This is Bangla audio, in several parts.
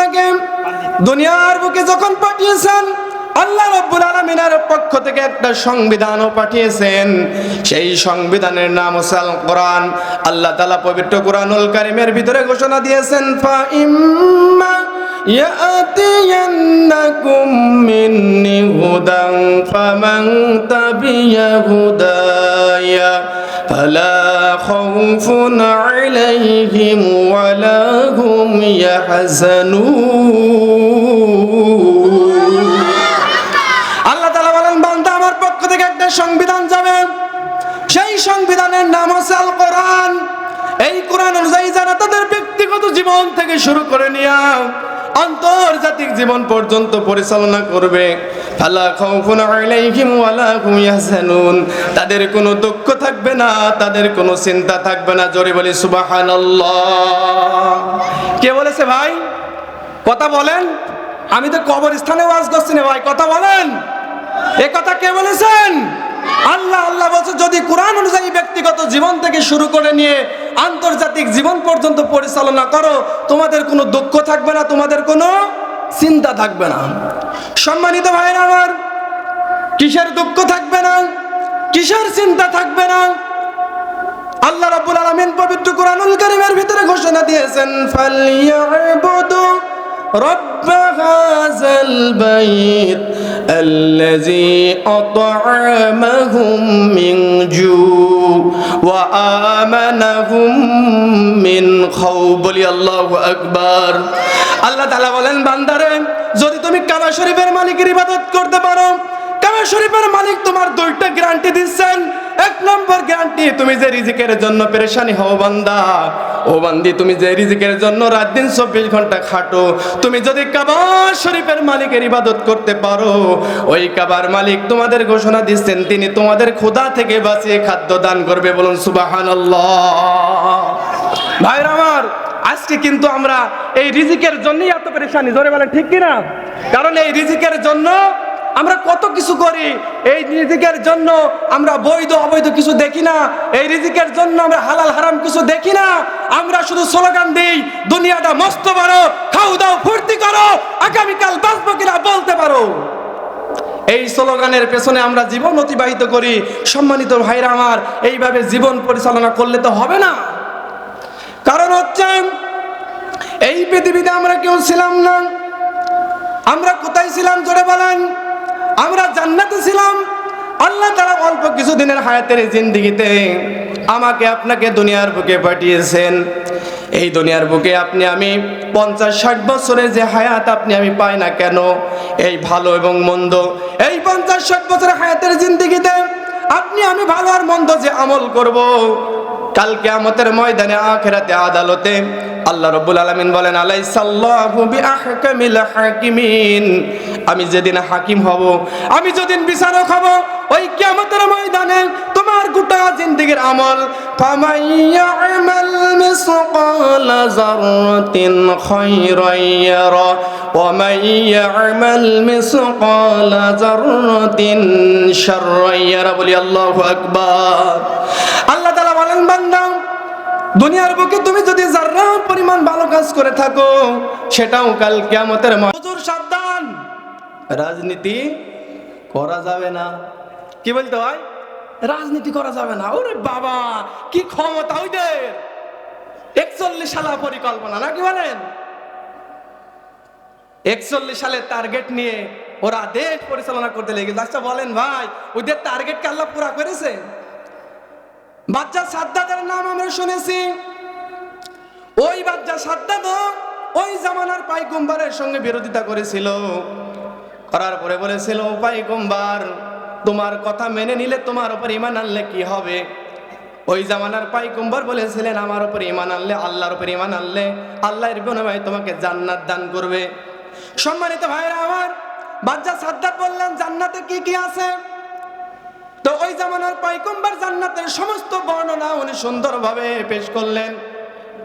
আপনাকে দুনিয়ার বুকে যখন পাঠিয়েছেন, আল্লাহ রব্বুল আলমিনের পক্ষ থেকে একটা সংবিধানও পাঠিয়েছেন। সেই সংবিধানের নাম আল কোরআন আল্লাহ তালা পবিত্র কোরআনুল কারিমের ভিতরে ঘোষণা দিয়েছেন ফা ইম্মা يأتينكم مني هدى فمن تبع هداي فلا خوف عليهم ولا هم يحزنون আল্লাহ তালা বলেন বান্দা আমার পক্ষ থেকে একটা সংবিধান যাবে সেই সংবিধানের নাম হচ্ছে আল কোরআন এই কোরআন অনুযায়ী যারা তাদের ব্যক্তিগত জীবন থেকে শুরু করে নিয়ে আন্তর্জাতিক জীবন পর্যন্ত পরিচালনা করবে। তাদের কোনো দুঃখ থাকবে না, তাদের কোনো চিন্তা থাকবে না। জোরে বলি, সুবহানাল্লাহ। কে বলেছে ভাই? কথা বলেন। আমি তো কবর স্থানে ওয়াজ করছি না ভাই, কথা বলেন। এ কথা কে বলেছেন? আল্লাহ আল্লাহ বলছে, যদি কোরআন অনুযায়ী ব্যক্তিগত জীবন থেকে শুরু করে নিয়ে আন্তর্জাতিক জীবন পর্যন্ত পরিচালনা করো, তোমাদের কোনো দুঃখ থাকবে না, তোমাদের কোনো চিন্তা থাকবে না। সম্মানিত ভাইরা আমার, কিসের দুঃখ থাকবে না, কিসের চিন্তা থাকবে না? আল্লাহ রাব্বুল আলামিন পবিত্র কোরআনুল কারীমের ভিতরে ঘোষণা দিয়েছেন, ফালিয়াবুদু رب هذا البيت الذي أطعمهم من جوع وآمنهم من خوف বলি আল্লাহু আকবার আল্লাহ তাআলা বলেন বান্দারে যদি তুমি কাবা শরীফের মালিকের ইবাদত করতে পারো কাবা শরীফের মালিক তোমার দুইটা গ্যারান্টি দিচ্ছেন। এক নম্বর গ্যারান্টি তুমি যে রিজিকের জন্য পেরেশানি হও বান্দা, ও বান্দি, তুমি যে রিজিকের জন্য রাত দিন চব্বিশ ঘণ্টা খাটো, তুমি যদি কাবা শরীফের মালিকের ইবাদত করতে পারো, ওই কাবার মালিক তোমাদের ঘোষণা দিচ্ছেন, তিনি তোমাদের ক্ষুধা থেকে বাঁচিয়ে খাদ্য দান করবে বলুন সুবাহান ভাইরা আমার, আজকে কিন্তু আমরা এই রিজিকের জন্যই এত পেরেশানি ধরে বলেন ঠিক কিনা? কারণ এই রিজিকের জন্য আমরা কত কিছু করি, এই রিজিকের জন্য আমরা বৈধ অবৈধ কিছু দেখি না, এই রিজিকের জন্য আমরা হালাল হারাম কিছু দেখি না, আমরা শুধু স্লোগান দিই, দুনিয়াটা মস্ত বড় খাও দাও, ফুর্তি করো, আগামীকাল বাঁচবো কিনা বলতে পারো। এই স্লোগানের পেছনে আমরা জীবন অতিবাহিত করি, সম্মানিত ভাইরা আমার, এইভাবে জীবন পরিচালনা করলে তো হবে না। কারণ হচ্ছে, এই পৃথিবীতে আমরা কেউ ছিলাম না, আমরা কোথায় ছিলাম, জোরে বলেন? আমরা জান্নাতে ছিলাম। আল্লাহ তারা অল্প কিছু দিনের হায়াতের জিন্দিগিতে আমাকে আপনাকে দুনিয়ার বুকে পাঠিয়েছেন। এই দুনিয়ার বুকে আপনি আমি পঞ্চাশ ষাট বছরের যে হায়াত আপনি আমি পাই না কেন, এই ভালো এবং মন্দ। এই পঞ্চাশ ষাট বছরের হায়াতের জিন্দিগিতে আপনি আমি ভালো আর মন্দ যে আমল করব কালকে আমাদের ময়দানে আখেরাতে আদালতে আল্লাহ রব্বুল আলামিন বলেন আলাইসাল্লাহু বিআহকামিল হাকিমিন আমি যেদিন হাকিম হব আমি যেদিন বিচারক হব ওই কিয়ামতের ময়দানে তোমার গোটা জিন্দেগীর আমল ফামাইয়ামাল মিসকালা যাররাতিন খায়রান ইয়ারা ومن يعمل مثقال ذرة شرا يرى বলি আল্লাহু আকবার আল্লাহ তাআলা বলেন বান্দা দুনিয়ার বুকে তুমি যদি যারা পরিমাণ ভালো কাজ করে থাকো, সেটাও কাল কিয়ামতের ম- হুজুর, সাবধান। রাজনীতি করা যাবে না। কি বলতে হয়? রাজনীতি করা যাবে না। ওরে বাবা, কি ক্ষমতা ওইদের? একচল্লিশ সালা পরিকল্পনা, নাকি বলেন? একচল্লিশ সালের টার্গেট নিয়ে ওরা দেশ পরিচালনা করতে লেগে আচ্ছা বলেন ভাই ওদের টার্গেটকে আল্লাহ পুরা করেছে? বাচ্চা সাদ্দাদের নাম আমরা শুনেছি। ওই বাচ্চা সাদ্দাদ ওই জামানার পাইকুম্বারের সঙ্গে বিরোধিতা করেছিল। করার পরে বলেছিল পাইকুম্বার তোমার কথা মেনে নিলে তোমার উপর ইমান আনলে কি হবে? ওই জামানার পাইকুম্বার বলেছিলেন, আমার উপর ইমান আনলে, আল্লাহর উপর ইমান আনলে আল্লাহর বিনিময়ে তোমাকে জান্নাত দান করবে। সম্মানিত ভাইরা আমার বাচ্চা সাদ্দাত বললেন, জান্নাতে কি কি আছে? তো ওই জামানার পাইকম্বার জান্নাতের সমস্ত বর্ণনা উনি সুন্দরভাবে পেশ করলেন।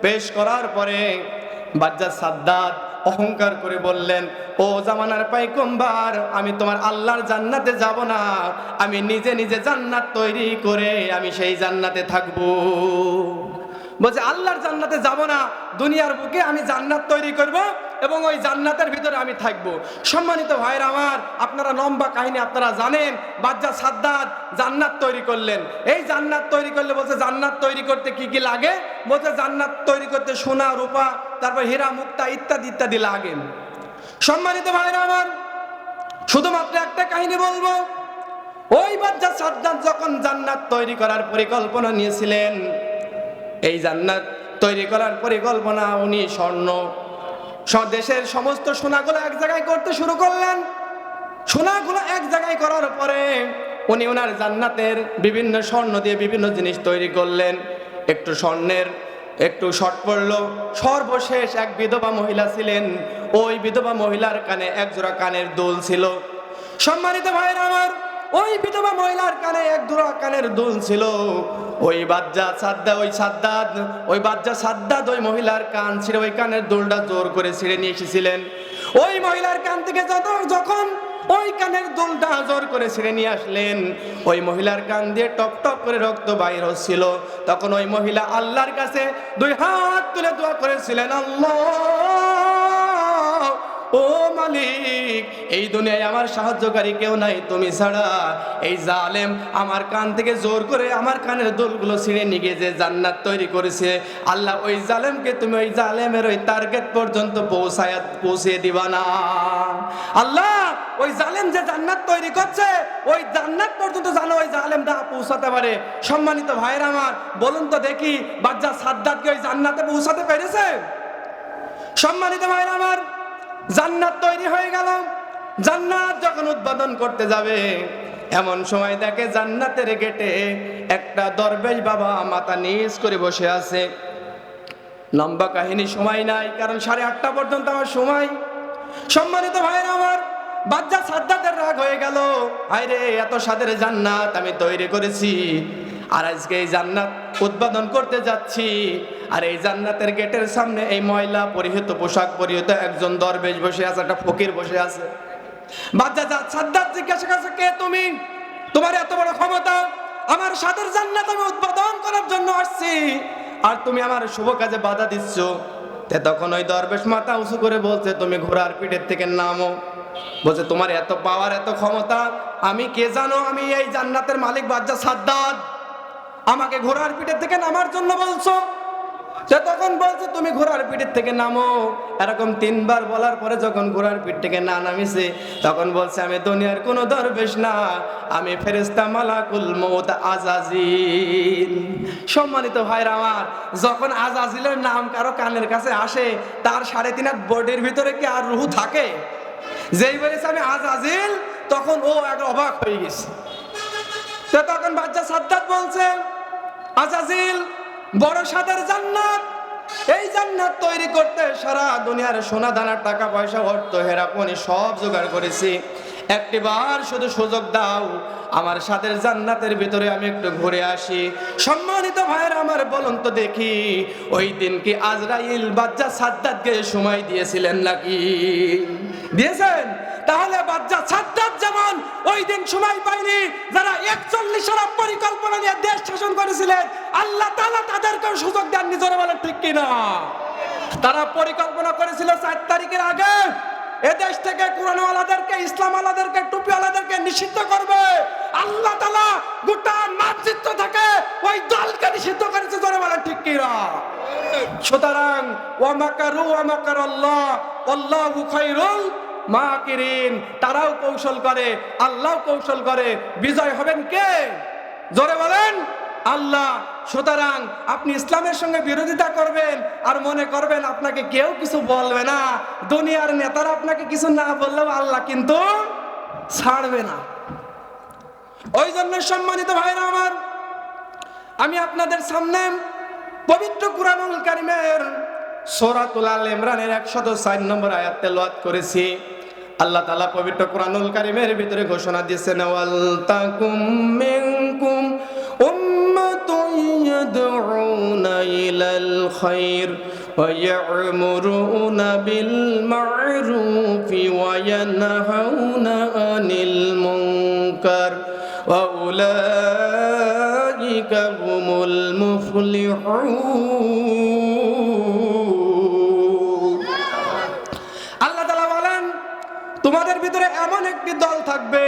পেশ করার পরে বাজ্জা সাদ্দাত অহংকার করে বললেন, ও জামানার পাইকম্বার আমি তোমার আল্লাহর জান্নাতে যাব না। আমি নিজে নিজে জান্নাত তৈরি করে আমি সেই জান্নাতে থাকব। বলছে, আল্লাহর জান্নাতে যাব না। দুনিয়ার বুকে আমি জান্নাত তৈরি করব এবং ওই জান্নাতের ভিতরে আমি থাকব। সম্মানিত ভাইয়ের আমার, আপনারা লম্বা কাহিনী আপনারা জানেন। বাজ্জা সাদ্দাত জান্নাত তৈরি করলেন। এই জান্নাত তৈরি করলে বলছে, জান্নাত তৈরি করতে কি কি লাগে? বলছে, জান্নাত তৈরি করতে সোনা, রূপা, তারপর হীরা, মুক্তা ইত্যাদি ইত্যাদি লাগে। সম্মানিত ভাইয়ের আমার, শুধুমাত্র একটা কাহিনী বলব। ওই বাচ্চা সাদ্দাত যখন জান্নাত তৈরি করার পরিকল্পনা নিয়েছিলেন, এই জান্নাত তৈরি করার পরিকল্পনা উনি স্বর্ণ দেশের সমস্ত সোনাগুলো এক জায়গায় করতে শুরু করলেন। সোনাগুলো এক জায়গায় করার পরে উনি ওনার জান্নাতের বিভিন্ন স্বর্ণ দিয়ে বিভিন্ন জিনিস তৈরি করলেন। একটু স্বর্ণের, একটু শর্ট পড়ল। সর্বশেষ এক বিধবা মহিলা ছিলেন। ওই বিধবা মহিলার কানে এক জোড়া কানের দুল ছিল। সম্মানিত ভাইয়ের আমার, ওই বিধবা মহিলার কানে এক জোড়া কানের দুল ছিল। ওই বাচ্চা সাদ্দা, ওই সাদ্দাদ, ওই বাচ্চা সাদ্দাদ ওই মহিলার কান ছিল ওই কানের দোলটা জোর করে ছিঁড়ে নিয়ে এসেছিলেন। ওই মহিলার কান থেকে যত যখন ওই কানের দুলটা জোর করে ছিঁড়ে নিয়ে আসলেন, ওই মহিলার কান দিয়ে টপ টপ করে রক্ত বাইর হচ্ছিল। তখন ওই মহিলা আল্লাহর কাছে দুই হাত তুলে দোয়া করেছিলেন, আল্লাহ! ও মালিক, এই দুনিয়ায় আমার সাহায্যকারী কেউ নাই, তুমি ছাড়া। এই জালেম আমার কান থেকে জোর করে আমার কানের দোলগুলো ছিঁড়ে নিয়ে যে জান্নাত তৈরি করেছে। আল্লাহ ওই জালেমকে তুমি ওই জালেমের ওই টার্গেট পর্যন্ত পৌঁছায় পৌঁছে দিবা না। আল্লাহ, ওই জালেম যে জান্নাত তৈরি করছে, ওই জান্নাত পর্যন্ত জানো ওই জালেম না পৌঁছাতে পারে। সম্মানিত ভাইয়ের আমার, বলুন তো দেখি বাচ্চা সাদ্দাতকে ওই জান্নাতে পৌঁছাতে পেরেছে? সম্মানিত ভাইয়ের আমার জান্নাত তৈরি হয়ে গেল। জান্নাত যখন উদ্বোধন করতে যাবে, এমন সময় দেখে জান্নাতের গেটে একটা দরবেশ বাবা মাথা নিচ করে বসে আছে। লম্বা কাহিনী সময় নাই, কারণ সাড়ে আটটা পর্যন্ত আমার সময়। সম্মানিত ভাইয়ের আমার বাচ্চা সাদ্দাতের রাগ হয়ে গেল। আরে এত সাদের জান্নাত আমি তৈরি করেছি। আর আজকে এই জান্নাত উদ্বোধন করতে যাচ্ছি। আর এই জান্নাতের গেটের সামনে এই ময়লা পরিহিত পোশাক পরিহিত একজন দরবেশ বসে আছে, একটা ফকির বসে আছে। বাচ্চা সাদ্দাত জিজ্ঞাসা করছে, কে তুমি? তোমার এত বড় ক্ষমতা? আমার সাদের জান্নাত আমি উদ্বোধন করার জন্য আসছি। আর তুমি আমার শুভ কাজে বাধা দিচ্ছ। তে তখন ওই দরবেশ মাথা উঁচু করে বলছে, তুমি ঘোড়ার পিঠের থেকে নামো। বলছে, তোমার এত পাওয়ার এত ক্ষমতা, আমি কে জানো? আমি এই জান্নাতের মালিক বাচ্চা সাদ্দাত। আমাকে ঘোড়ার পিঠের থেকে নামার জন্য বলছো? সে তখন বলছে, তুমি ঘোড়ার পিঠের থেকে নামো। এরকম তিনবার বলার পরে যখন ঘোড়ার পিঠ থেকে না নামিছে, তখন বলছে, আমি দুনিয়ার কোনো দরবেশ না, আমি ফেরেস্তা মালাকুল মৌত আজাজিল। সম্মানিত ভাইরা আমার, যখন আজাজিলের নাম কারও কানের কাছে আসে, তার সাড়ে তিন হাত বডির ভিতরে কি আর রুহু থাকে? যেই বলেছে, আমি আজাজিল, তখন ও এক অবাক হয়ে গেছে। তো তখন বাচ্চা সাদ্দাত বলছে আজাজিল, বড় সাদের জান্নাত। এই জান্নাত তৈরি করতে সারা দুনিয়ার সোনা দানার টাকা পয়সা অর্থ হেরাপনি সব জোগাড় করেছি। একটিবার শুধু সুযোগ দাও আমার সাদের জান্নাতের ভিতরে আমি একটু ঘুরে আসি। সম্মানিত ভাইয়ের, আমার বলুন তো দেখি, ওই দিন কি আজরাইল বাচ্চা সাদ্দাতকে সময় দিয়েছিলেন নাকি? দিয়েছেন? তাহলে বাচ্চা সাদ্দাত যেমন ওই দিন সময় পায়নি, যারা একচল্লিশ সারা পরিকল্পনা নিয়ে দেশ শাসন করেছিলেন, আল্লাহ তাআলা তাদেরকেও সুযোগ দেন নিজের বলে ঠিক কিনা? তারা পরিকল্পনা করেছিল চার এ দেশ থেকে কোরআনওয়ালাদেরকে, ইসলামওয়ালাদেরকে, টুপিওয়ালাদেরকে নিষিদ্ধ করবে। আল্লাহ তালা গোটা মানচিত্র থেকে ওই দলকে নিষিদ্ধ করেছে, জোরে বলেন ঠিক কিনা সুতরাং, ওয়ামাকারু ওয়ামাকার আল্লাহ আল্লাহু খাইরুল মাকিরিন। তারাও কৌশল করে আল্লাহ কৌশল করে। বিজয় হবেন কে? জোরে বলেন। আল্লাহ, সুতরাং আপনি ইসলামের সঙ্গে বিরোধিতা করবেন আর মনে করবেন আপনাকে কেউ কিছু বলবে না। দুনিয়ার নেতারা আপনাকে কিছু না বললেও আল্লাহ কিন্তু ছাড়বে না। ওই জন্য সম্মানিত ভাইরা আমার, আমি আপনাদের সামনে পবিত্র কুরআনুল কারিমের সূরাতুল আল ইমরানের 104 নম্বর আয়াত তেলাওয়াত করেছি। আল্লাহ তাআলা পবিত্র কুরআনুল কারিমের ভিতরে ঘোষণা দিয়েছেন, ওয়াল মিনকুম ইয়াদউনা ইলাল খায়র ওয়া ইয়া'মুরুনা বিল মা'রুফি ওয়া ইয়ানহাউনা আনিল মুনকার وأولئك هم المفلحون المفلحون আল্লাহ তালা বলেন তোমাদের ভিতরে এমন একটি দল থাকবে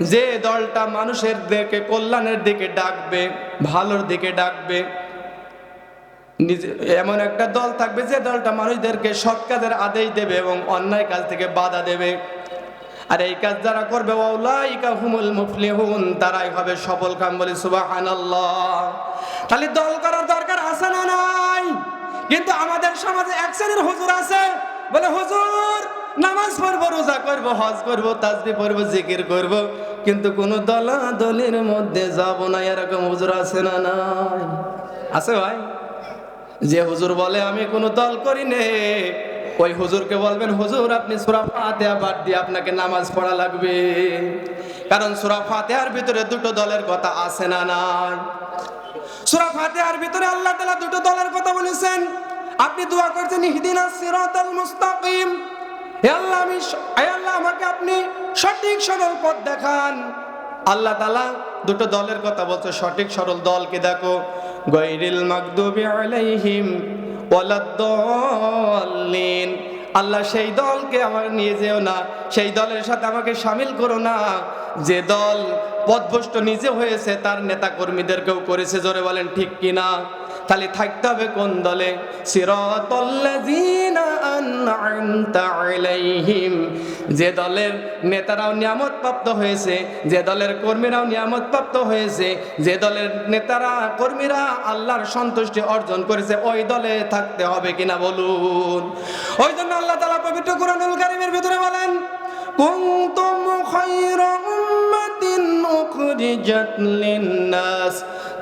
যে দলটা মানুষের দিকে, কল্যাণের দিকে ডাকবে, ভালোর দিকে ডাকবে, নিজে, এমন একটা দল থাকবে যে দলটা মানুষদেরকে সৎ কাজের আদেশ দেবে এবং অন্যায় কাজ থেকে বাধা দেবে। আর এই কাজ যারা করবে হুমুল তারাই হবে সফল কাম বলি খালি দল করার দরকার আছে না নাই? কিন্তু আমাদের সমাজে এক শ্রেণির হুজুর আছে, বলে, হুজুর, নামাজ পড়ব, রোজা করব, হজ করব, তাজবি পড়ব, জিকির করব। কিন্তু কোন দলা দলের মধ্যে যাব না, এরকম হুজুর আছে না নাই? আছে ভাই। যে হুজুর বলে, আমি কোনো দল করি নে। ওই হুজুরকে বলবেন, হুজুর, আপনি সুরা ফাতেহা বাদ দিয়ে আপনাকে নামাজ পড়া লাগবে। কারণ সুরা ফাতেহার ভিতরে দুটো দলের কথা আছে না নাই? সুরা ফাতেহার ভিতরে আল্লাহ তাআলা দুটো দলের কথা বলেছেন। আপনি দোয়া করছেন ইহদিনাস সিরাতাল মুস্তাকিম। আল্লাহ, আমি আল্লাহ, আমাকে আপনি সঠিক সরল পথ দেখান। আল্লাহ তালা দুটো দলের কথা বলছে, সঠিক সরল দলকে দেখো। আল্লাহ সেই দলকে আমার নিয়ে যেও না, সেই দলের সাথে আমাকে সামিল করো না। যে দল পদভষ্ট নিজে হয়েছে, তার নেতা কর্মীদেরকেও করেছে, জোরে বলেন ঠিক কিনা? তাহলে থাকতে হবে কোন দলে? যে দলের নেতারাও নিয়ামত প্রাপ্ত হয়েছে, যে দলের কর্মীরাও নিয়ামত প্রাপ্ত হয়েছে, যে দলের নেতারা, কর্মীরা আল্লাহর সন্তুষ্টি অর্জন করেছে, ওই দলে থাকতে হবে কিনা বলুন? ওই জন্য আল্লাহ তালা পবিত্র কোরআনুল কারীমের ভিতরে বলেন কুনতুম খায়রা উম্মাতিন উখরিজাত লিন-নাস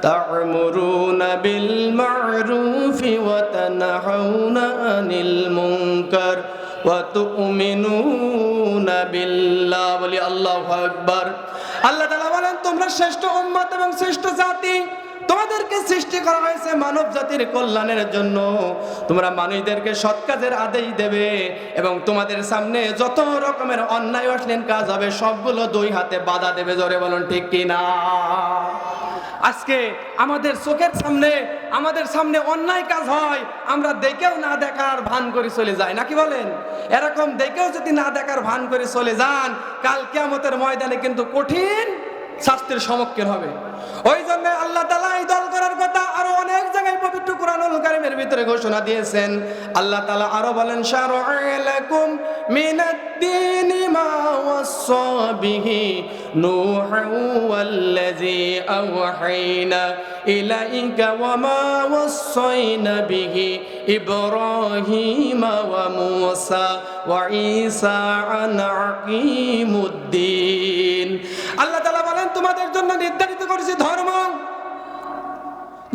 তা'মুরুনা বিল মা'রুফি ওয়া তানহাউনা আনিল মুনকার ওয়া তু'মিনুনা বিল্লাহ। বলি আল্লাহু আকবার। আল্লাহ তাআলা বলেন, তোমরা শ্রেষ্ঠ এবং শ্রেষ্ঠ জাতি। সৃষ্টি করা হয়েছে মানব জাতির কল্যাণের জন্য। তোমরা মানুষদেরকে সৎ কাজের আদেশ দেবে এবং তোমাদের সামনে যত রকমের অন্যায় অশ্লীল কাজ হবে, সবগুলো দুই হাতে বাধা দেবে। জোরে বলুন, ঠিক কিনা আজকে আমাদের চোখের সামনে, আমাদের সামনে অন্যায় কাজ হয়, আমরা দেখেও না দেখার ভান করে চলে যাই, নাকি বলেন? এরকম দেখেও যদি না দেখার ভান করে চলে যান, কাল কিয়ামতের ময়দানে কিন্তু কঠিন শাস্তির সম্মুখীন হবে। ওই জন্য আল্লাহ তালা এই দল করার কথা আরও অনেক জায়গায় পবিত্র কোরআনুল কারিমের ভিতরে ঘোষণা দিয়েছেন। আল্লাহ তালা আরও বলেন শারআলাকুম মিনাদ-দীনি মা ওয়াসসা বিহি নূহু ওয়াল্লাযী আওহাইনা ইলাইকা ওয়া মা ওয়াসাইনা বিহি ইব্রাহিমা ওয়া মূসা ওয়া ঈসা আন আকিমুদ্দিন আল্লাহ তাআলা বলেন, তোমাদের জন্য নির্ধারিত করেছি ধর্ম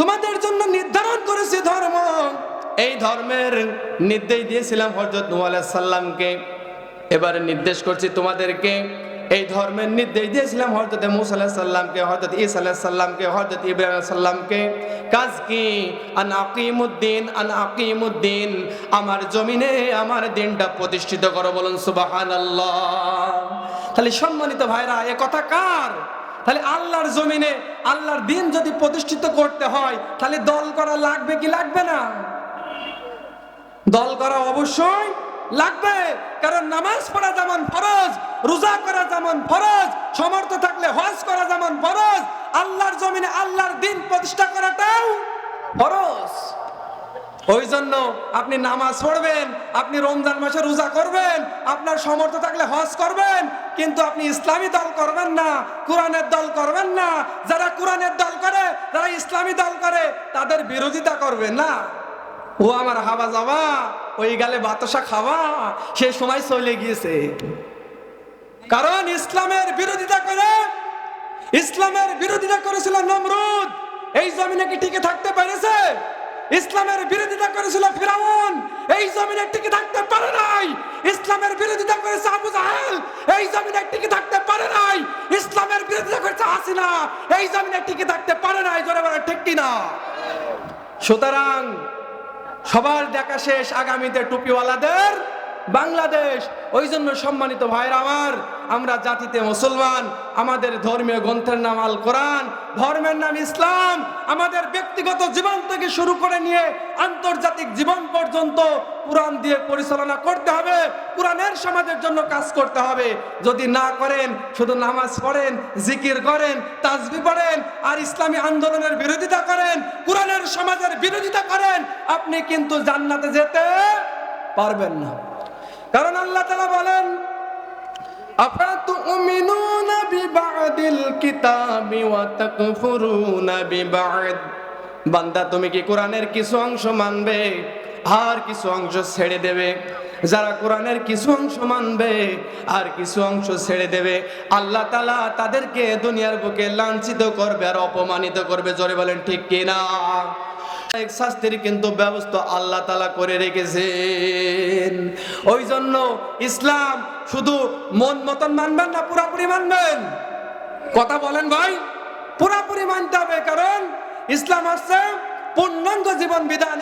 তোমাদের জন্য নির্ধারণ করেছি ধর্ম। এই ধর্মের নির্দেশ দিয়েছিলাম হজরত আলাইহিস এবারে নির্দেশ করছি তোমাদেরকে। এই ধর্মের নির্দেশ দিয়েছিলাম হজরত মুসা সালামকে হজরত ইব্রাহিম আলাইহিস সালামকে। কাজ কি? আন আকিমুদ্দিন আন আকিমুদ্দিন, আমার জমিনে আমার দিনটা প্রতিষ্ঠিত করো বলুন সুবহানাল্লাহ। তাহলে সম্মানিত ভাইরা, এ কথা কার? তাহলে আল্লাহর জমিনে, আল্লাহর দিন যদি প্রতিষ্ঠিত করতে হয়, তাহলে দল করা লাগবে কি লাগবে না? দল করা অবশ্যই লাগবে, কারণ নামাজ পড়া যেমন ফরজ, রোজা করা যেমন ফরজ, সমর্থ থাকলে হজ করা যেমন ফরজ, আল্লাহর জমিনে আল্লাহর দিন প্রতিষ্ঠা করাটাও ফরজ। ওই জন্য আপনি নামাজ পড়বেন, আপনি রমজান মাসে রোজা করবেন, আপনার সমর্থ থাকলে হজ করবেন, কিন্তু আপনি ইসলামী দল করবেন না, কোরআনের দল করবেন না। যারা কোরআনের দল করে যারা ইসলামী দল করে, তাদের বিরোধিতা করবেন না। ও আমার হাবা যাওয়া, ওই গালে বাতাসা খাওয়া, সে সময় চলে গিয়েছে। কারণ ইসলামের বিরোধিতা করে, ইসলামের বিরোধিতা করেছিল নমরুদ। এই জমিনে কি টিকে থাকতে পেরেছে? ইসলামের বিরোধিতা করেছিল ফিরাউন। এই জমিনে টিকে থাকতে পারে নাই। ইসলামের বিরোধিতা করেছে আবু জাহেল। এই জমিনে টিকে থাকতে পারে নাই। ইসলামের বিরোধিতা করেছে হাসিনা। এই জমিনে টিকে থাকতে পারে নাই। জোরে বলে ঠিক কিনা? সুতরাং সবার দেখা শেষ আগামীতে টুপিওয়ালাদের বাংলাদেশ, ওই জন্য সম্মানিত ভাইরা আমার, আমরা জাতিতে মুসলমান, আমাদের ধর্মীয় গ্রন্থের নাম আল কোরআন, ধর্মের নাম ইসলাম, আমাদের ব্যক্তিগত জীবন থেকে শুরু করে নিয়ে আন্তর্জাতিক জীবন পর্যন্ত কোরআন দিয়ে পরিচালনা করতে হবে, কোরআনের সমাজের জন্য কাজ করতে হবে। যদি না করেন, শুধু নামাজ পড়েন, জিকির করেন, তাজবি পড়েন, আর ইসলামী আন্দোলনের বিরোধিতা করেন, কোরআনের সমাজের বিরোধিতা করেন, আপনি কিন্তু জান্নাতে যেতে পারবেন না। কারণ আল্লাহ তাআলা বলেন أفتؤمنون ببعض الكتاب وتكفرون ببعض বান্দা তুমি কি কোরআনের কিছু অংশ মানবে আর কিছু অংশ ছেড়ে দেবে যারা কোরআনের কিছু অংশ মানবে আর কিছু অংশ ছেড়ে দেবে আল্লাহ তালা তাদেরকে দুনিয়ার বুকে লাঞ্ছিত করবে আর অপমানিত করবে জোরে বলেন ঠিক কিনা এক শাস্তির কিন্তু ব্যবস্থা আল্লাহ তালা করে রেখেছেন। ওই জন্য ইসলাম শুধু মন মতন মানবেন না, পুরাপুরি মানবেন। কথা বলেন ভাই, পুরাপুরি মানতে হবে, কারণ ইসলাম হচ্ছে পূর্ণাঙ্গ জীবন বিধান।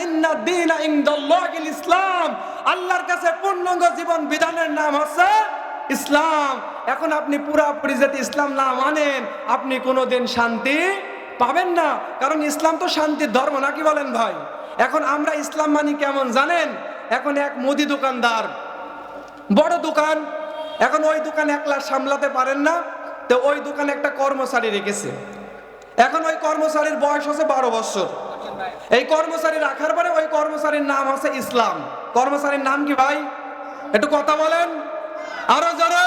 ইসলাম। আল্লাহর কাছে পূর্ণাঙ্গ জীবন বিধানের নাম হচ্ছে ইসলাম। এখন আপনি পুরাপুরি যদি ইসলাম না মানেন, আপনি কোনোদিন শান্তি পাবেন না, কারণ ইসলাম তো শান্তির ধর্ম, নাকি বলেন ভাই? এখন আমরা ইসলাম মানি কেমন জানেন? এখন এক মুদি দোকানদার, বড় দোকান, এখন ওই দোকান একলা সামলাতে পারেন না, তো ওই দোকানে একটা কর্মচারী রেখেছে। এখন ওই কর্মচারীর বয়স হচ্ছে বারো বছর। এই কর্মচারী রাখার পরে ওই কর্মচারীর নাম হচ্ছে ইসলাম। কর্মচারীর নাম কি ভাই? একটু কথা বলেন। আরও জোরে,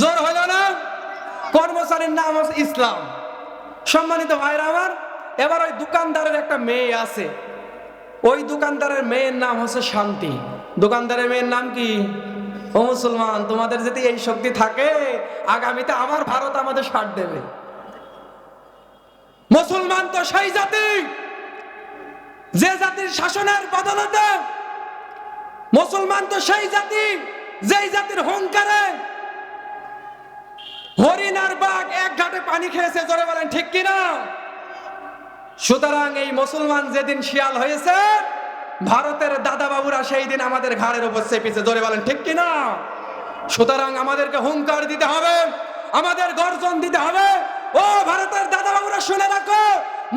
জোর হইল না? কর্মচারীর নাম হচ্ছে ইসলাম। সম্মানিত ভাইরা আমার, এবার ওই দোকানদারের একটা মেয়ে আছে। ওই দোকানদারের মেয়ের নাম হচ্ছে শান্তি। দোকানদারের মেয়ের নাম কি? ও মুসলমান, তোমাদের যদি এই শক্তি থাকে, আগামীতে আমার ভারত আমাদের সার দেবে। মুসলমান তো সেই জাতি, যে জাতির শাসনের বদলতে মুসলমান তো সেই জাতি, যেই জাতির হুঙ্কারে হরিণ আর বাঘ এক ঘাটে পানি খেয়েছে, জোরে বলেন, ঠিক কিনা? সুতরাং এই মুসলমান যেদিন শিয়াল হয়েছে, ভারতের দাদা বাবুরা সেই দিন আমাদের ঘাড়ের উপর চেপেছে, জোরে বলেন, ঠিক কিনা? সুতরাং আমাদেরকে হুঙ্কার দিতে হবে, আমাদের গর্জন দিতে হবে। ও ভারতের দাদা বাবুরা শুনে রাখো,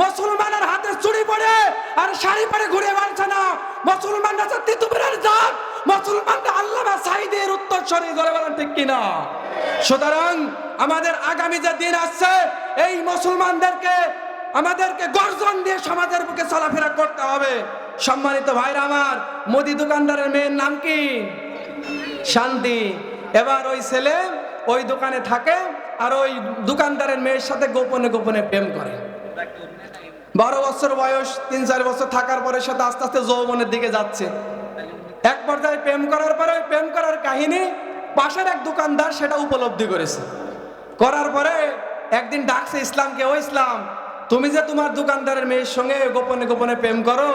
মুসলমানের হাতে চুরি পড়ে আর শাড়ি পরে ঘুরে বেড়াচ্ছে না। মুসলমানরা তিতুমিরের জাত, মুসলমানরা আল্লামা সাইদের উত্তর সরি ধরে বলেন, ঠিক কিনা? সুতরাং আমাদের আগামী যে দিন আসছে, এই মুসলমানদেরকে, আমাদেরকে গর্জন দিয়ে সমাজের বুকে চলাফেরা করতে হবে। সম্মানিত ভাইরা আমার, মোদি দোকানদারের মেয়ের নাম কি? শান্তি। এবার ওই ছেলে ওই দোকানে থাকে আর ওই দোকানদারের মেয়ের সাথে গোপনে গোপনে প্রেম করে। বারো বছর বয়স, তিন চার বছর থাকার পরে সাথে আস্তে আস্তে যৌবনের দিকে যাচ্ছে। এক পর্যায়ে প্রেম করার পরে ওই প্রেম করার কাহিনী পাশের এক দোকানদার সেটা উপলব্ধি করেছে। করার পরে একদিন ডাকছে ইসলামকে ও ইসলাম, তুমি যে তোমার দোকানদারের মেয়ের সঙ্গে গোপনে গোপনে প্রেম করো,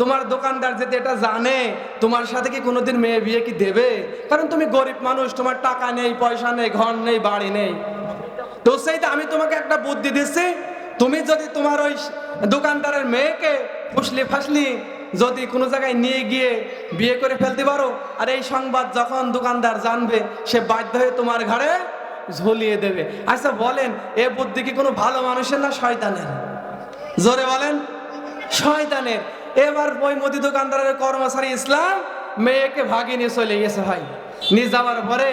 তোমার দোকানদার যদি এটা জানে, তোমার সাথে কি কোনোদিন মেয়ে বিয়ে কি দেবে? কারণ তুমি গরিব মানুষ, তোমার টাকা নেই, পয়সা নেই, ঘর নেই, বাড়ি নেই। তো সেইটা আমি তোমাকে একটা বুদ্ধি দিচ্ছি, তুমি যদি তোমার ওই দোকানদারের মেয়েকে ফুসলি ফাসলি যদি কোনো জায়গায় নিয়ে গিয়ে বিয়ে করে ফেলতে পারো, আর এই সংবাদ যখন দোকানদার জানবে, সে বাধ্য হয়ে তোমার ঘরে ঝুলিয়ে দেবে। আচ্ছা বলেন, এ বুদ্ধি কি কোনো ভালো মানুষের না শয়তানের? জোরে বলেন, শয়তানের। এবার ওই মুদি দোকানদারের কর্মচারী ইসলাম মেয়েকে ভাগিয়ে নিয়ে চলে গেছে ভাই। নিয়ে যাওয়ার পরে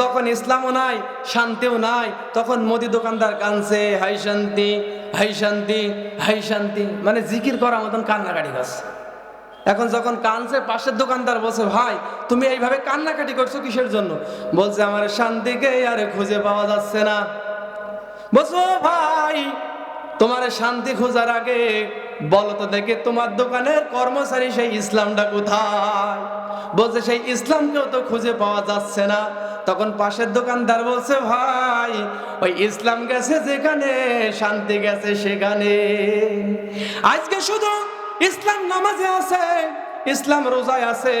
যখন ইসলামও নাই, শান্তিও নাই, তখন মোদি দোকানদার কানছে হাই শান্তি হাই শান্তি হাই শান্তি। মানে জিকির করার মতন কান্নাকাটি করছে। এখন যখন কানছে পাশের দোকানদার বলছে, ভাই, তুমি এইভাবে কান্নাকাটি করছ কিসের জন্য? বলছে, আমার শান্তিকে আরে খুঁজে পাওয়া যাচ্ছে না। বলছো ভাই, তোমার শান্তি খোঁজার আগে বলো তো দেখে তোমার দোকানের কর্মচারী সেই ইসলামটা কোথায়? বলছে, সেই ইসলামকেও তো খুঁজে পাওয়া যাচ্ছে না। তখন পাশের দোকানদার বলছে, ভাই, ওই ইসলাম গেছে যেখানে, শান্তি গেছে সেখানে। আজকে শুধু ইসলাম নামাজে আছে, ইসলাম রোজায় আছে,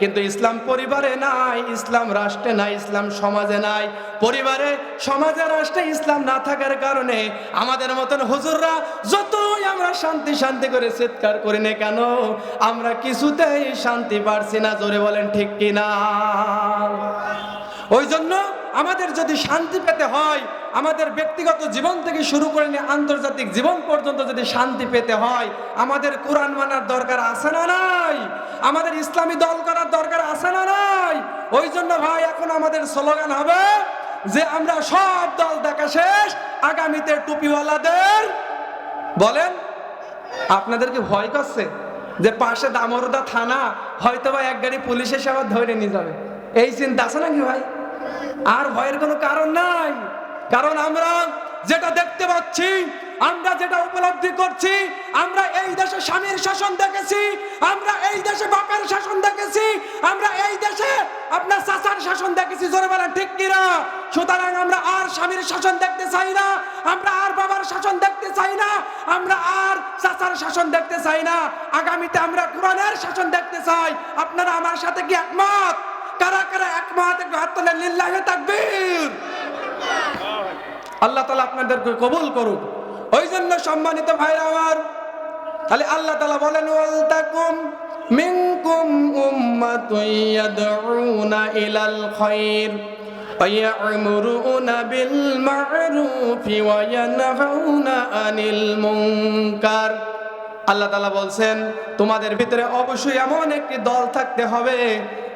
কিন্তু ইসলাম পরিবারে নাই, ইসলাম রাষ্ট্রে নাই, ইসলাম সমাজে নাই। পরিবারে, সমাজে রাষ্ট্রে ইসলাম না থাকার কারণে আমাদের মতন হুজুররা যতই আমরা শান্তি শান্তি করে চিৎকার করি না কেন, আমরা কিছুতেই শান্তি পারছি না, জোরে বলেন ঠিক কিনা? ওই জন্য আমাদের যদি শান্তি পেতে হয়, আমাদের ব্যক্তিগত জীবন থেকে শুরু করে নিয়ে আন্তর্জাতিক জীবন পর্যন্ত যদি শান্তি পেতে হয়, আমাদের কোরআন মানার দরকার আছে না নাই? আমাদের ইসলামী দল করার দরকার আছে না নাই? ওই জন্য ভাই, এখন আমাদের স্লোগান হবে যে আমরা সব দল দেখা শেষ, আগামীতে টুপিওয়ালাদের বলেন আপনাদেরকে ভয় করছে যে পাশে দামরদা থানা হয়তো বা এক গাড়ি পুলিশ এসে আবার ধরে নিয়ে যাবে? এই চিন্তা আছে নাকি ভাই? আর ভয়ের কোনো কারণ নাই। কারণ আমরা যেটা দেখতে পাচ্ছি, আমরা যেটা উপলব্ধি করছি, আমরা এই দেশে স্বামীর শাসন দেখেছি, আমরা এই দেশে বাপের শাসন দেখেছি, আমরা এই দেশে আপনার চাচার শাসন দেখেছি। জোরে বলেন, ঠিক কিনা সুতরাং আমরা আর স্বামীর শাসন দেখতে চাই না, আমরা আর বাবার শাসন দেখতে চাই না, আমরা আর চাচার শাসন দেখতে চাই না। আগামীতে আমরা কোরআনের শাসন দেখতে চাই। আপনারা আমার সাথে কি একমত? কারা কারা একমত একটু হাত তোলেন লিল্লাহে তাকবীর আল্লাহ তালা আপনাদেরকে কবুল করুক ওই জন্য সম্মানিত ভাইরা আমার তাহলে আল্লাহ তালা বলেন ওয়ালতাকুম মিনকুম উম্মাতুন ইয়াদউনা ইলাল খায়র ويأمرون بالمعروف وينهون عن المنكر আল্লাহ তালা বলছেন তোমাদের ভিতরে অবশ্যই এমন একটি দল থাকতে হবে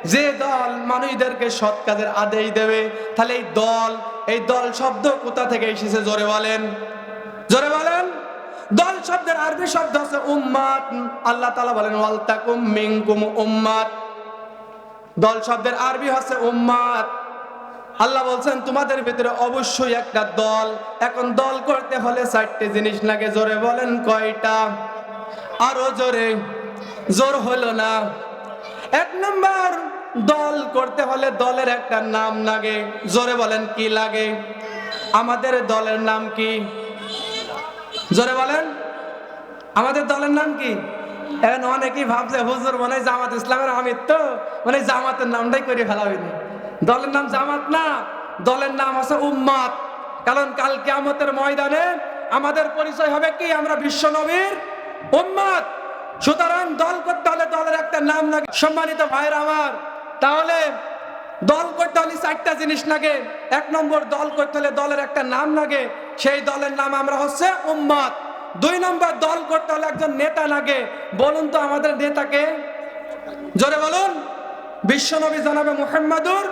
যে দল মানুষদেরকে সৎ কাজের আদেশ দেবে, তাহলে এই দল এই দল শব্দ কোথা থেকে এসেছে জোরে বলেন। জোরে বলেন। দল শব্দের আরবি শব্দ আছে উম্মাত। আল্লাহ তালা বলেন, ওয়ালতাকুম মিনকুম উম্মাত। দল শব্দের আরবি হচ্ছে উম্মাত। আল্লাহ বলছেন, তোমাদের ভিতরে অবশ্যই একটা দল। এখন দল করতে হলে চারটে জিনিস লাগে। জোরে বলেন কয়টা? আরও জোরে। জোর হলো না। এক নম্বর, দল করতে হলে দলের একটা নাম লাগে। জোরে বলেন, কি লাগে? আমাদের দলের নাম কি? জোরে বলেন, আমাদের দলের নাম কি? এখন অনেকেই ভাবছে, হুজুর, মনে হয় জামাত ইসলামের আমির তো। মানে জামাতের নামটাই করে ফেলা হয়নি। দলের নাম জামাত না, দলের নাম আছে উম্মাত। কারণ কাল কিয়ামতের ময়দানে আমাদের পরিচয় হবে কি? আমরা বিশ্ব নবীর উম্মাত। সুতরাং দল করতে হলে দলের একটা নাম লাগে। সম্মানিত ভাইয়ের আমার, তাহলে দল করতে হলে চারটা জিনিস লাগে। এক নম্বর, দল করতে হলে দলের একটা নাম লাগে। সেই দলের নাম আমরা হচ্ছে উম্মাত। দুই নম্বর, দল করতে হলে একজন নেতা লাগে। বলুন তো আমাদের নেতাকে। জোরে বলুন। বিশ্বনবী জানাবে মুহাম্মাদুর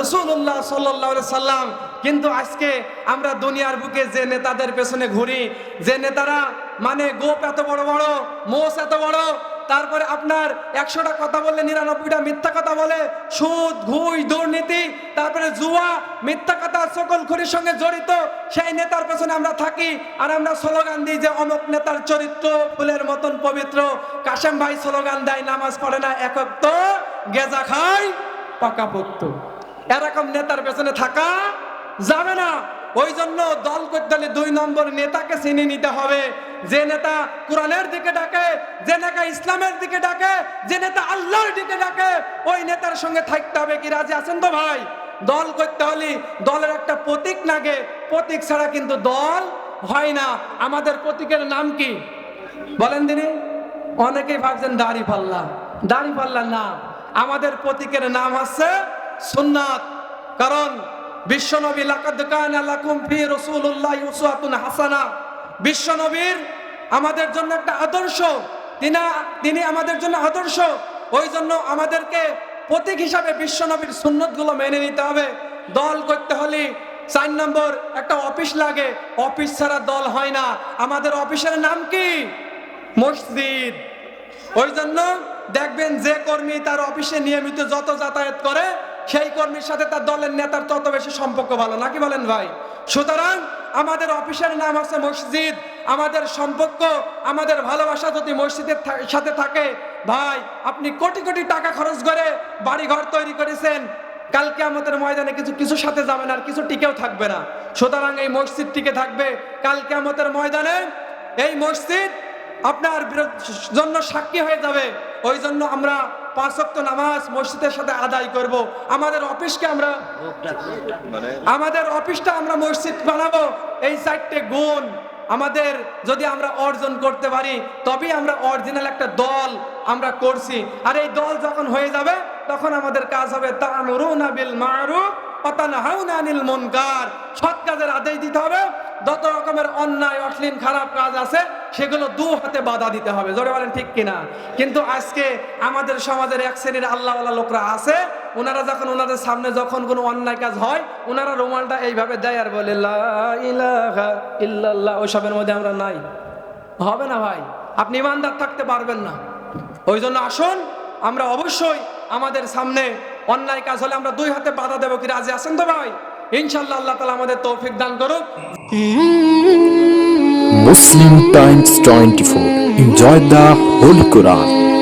রসুল্লাহ সাল্লাহ সাল্লাম। কিন্তু আজকে আমরা দুনিয়ার বুকে যে নেতাদের পেছনে ঘুরি, যে নেতারা মানে গোপ এত বড় বড়, মোষ এত বড়, তারপরে আপনার একশোটা কথা বললে নিরানব্বইটা মিথ্যা কথা বলে, সুদ, ঘুষ, দুর্নীতি, তারপরে জুয়া, মিথ্যা কথা সকল খুরির সঙ্গে জড়িত, সেই নেতার পেছনে আমরা থাকি, আর আমরা স্লোগান দিই যে অমুক নেতার চরিত্র ফুলের মতন পবিত্র। কাশেম ভাই স্লোগান দেয়, নামাজ পড়ে না একক তো গেজা খায় পাকাপোক্ত এরকম নেতার পেছনে থাকা যাবে না। ওই জন্য দল করতে দুই নম্বর নেতাকে চিনে নিতে হবে। যে নেতা কোরআনের দিকে ডাকে, যে নেতা ইসলামের দিকে ডাকে, যে নেতা আল্লাহর দিকে ডাকে, ওই নেতার সঙ্গে থাকতে হবে কি? রাজি আছেন তো ভাই? দল করতে হলে দলের একটা প্রতীক লাগে। প্রতীক ছাড়া কিন্তু দল হয় না। আমাদের প্রতীকের নাম কি? বলেন দিনি। অনেকেই ভাবছেন দাড়ি পাল্লা। দাড়ি পাল্লা না। আমাদের প্রতীকের নাম হচ্ছে সুন্নাত। কারণ বিশ্বনবী, লাকাদ কানা লাকুম ফি রাসূলুল্লাহ উসওয়াতুন হাসানা। বিশ্বনবীর আমাদের জন্য একটা আদর্শ, তিনি আমাদের জন্য আদর্শ। ওই জন্য আমাদেরকে প্রতীক হিসাবে বিশ্বনবীর সুন্নতগুলো মেনে নিতে হবে। দল করতে হলে চার নম্বর একটা অফিস লাগে। অফিস ছাড়া দল হয় না। আমাদের অফিসের নাম কি? মসজিদ। ওই জন্য দেখবেন যে কর্মী তার অফিসে নিয়মিত যত যাতায়াত করে সেই কর্মীর সাথে তার দলের নেতার তত বেশি সম্পর্ক ভালো, নাকি বলেন ভাই? সুতরাং আমাদের অফিসের নাম আছে মসজিদ। আমাদের সম্পর্ক, আমাদের ভালোবাসা যদি মসজিদের সাথে থাকে, ভাই, আপনি কোটি কোটি টাকা খরচ করে বাড়ি ঘর তৈরি করেছেন। কালকে আমাদের ময়দানে কিছু কিছু সাথে যাবে না আর কিছু টিকেও থাকবে না। সুতরাং এই মসজিদ টিকে থাকবে কালকে আমাদের ময়দানে। এই মসজিদ আপনার জন্য সাক্ষী হয়ে যাবে। ওই জন্য আমরা পাঁচ ওয়াক্ত নামাজ মসজিদের সাথে আদায় করব। আমাদের অফিসকে আমরা আমাদের অফিসটা আমরা মসজিদ বানাবো। এই চারটে গুণ আমাদের যদি আমরা অর্জন করতে পারি, তবেই আমরা অরিজিনাল একটা দল আমরা করছি। আর এই দল যখন হয়ে যাবে, তখন আমাদের কাজ হবে তা'মুরুনা বিল মা'রুফ ওয়া তানহাউনা আনিল মুনকার। সৎ কাজের আদেশ দিতে হবে। যত রকমের অন্যায়, অশ্লীল, খারাপ কাজ আছে, সেগুলো দু হাতে বাধা দিতে হবে। জোরে বলেন ঠিক কিনা? কিন্তু আজকে আমাদের সমাজের এক শ্রেণির আল্লাহওয়ালা লোকরা আছে ওনারা যখন ওনাদের সামনে যখন কোনো অন্যায় কাজ হয় ওনারা রুমালটা এইভাবে দেয় আর বলে ইল্লাল্লাহ ওইসবের মধ্যে আমরা নাই। হবে না ভাই, আপনি ইমানদার থাকতে পারবেন না। ওই জন্য আসুন, আমরা অবশ্যই আমাদের সামনে অন্যায় কাজ হলে আমরা দুই হাতে বাধা দেবো। কি রাজি আছেন তো ভাই? ইনশাল্লাহ আল্লাহ তালা আমাদের তৌফিক দান করুক। Muslim times twenty four. Enjoy the holy Quran